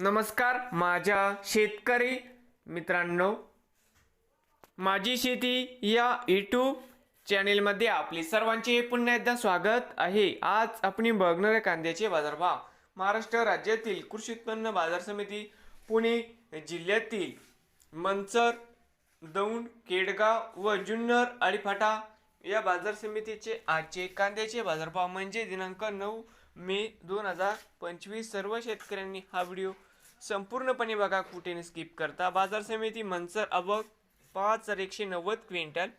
नमस्कार माझ्या शेतकरी मित्रांनो. माझी शेती या यूट्यूब चॅनेलमध्ये आपले सर्वांचे पुन्हा एकदा स्वागत आहे. आज आपण बघणार आहे कांद्याचे बाजारभाव. महाराष्ट्र राज्यातील कृषी उत्पन्न बाजार समिती पुणे जिल्ह्यातील मंचर दौंड केडगाव व जुन्नर अळीफाटा या बाजार समितीचे आजचे कांद्याचे बाजारभाव म्हणजे दिनांक नऊ मे दोन हजार पंचवीस. सर्व शेतकऱ्यांनी हा व्हिडिओ संपूर्णपणे बघा. कुठे स्किप करता. बाजार समिती मनसर अबक पाच हजार एकशे नव्वद क्विंटल.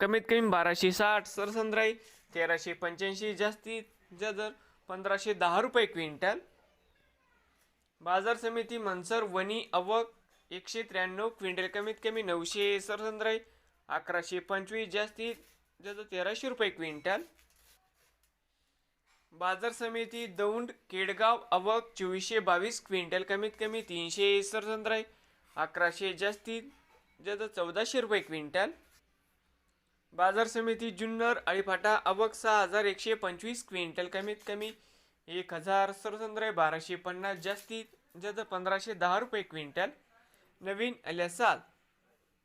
कमीत कमी बाराशे साठ सरसंद्राई तेराशे पंच्याऐंशी जास्तीत दर पंधराशे दहा रुपये क्विंटल. बाजार समिती मनसर वणी अवक एकशे त्र्याण्णव क्विंटल. कमीत कमी नऊशे सरसंद्राई अकराशे पंचवीस जास्तीत जास्त तेराशे रुपये क्विंटल. बाजार समिती दौंड केडगाव अवक चोवीसशे बावीस क्विंटल कमीत कमी तीनशे सरसंद्राई अकराशे जास्तीत जास्त चौदाशे रुपये क्विंटल. बाजार समिती जुन्नर अळीफाटा अवक सहा हजार एकशे पंचवीस क्विंटल कमीत कमी एक हजार सरसंद्राई बाराशे पन्नास जास्तीत जास्त पंधराशे दहा रुपये क्विंटल. नवीन अल्यासाल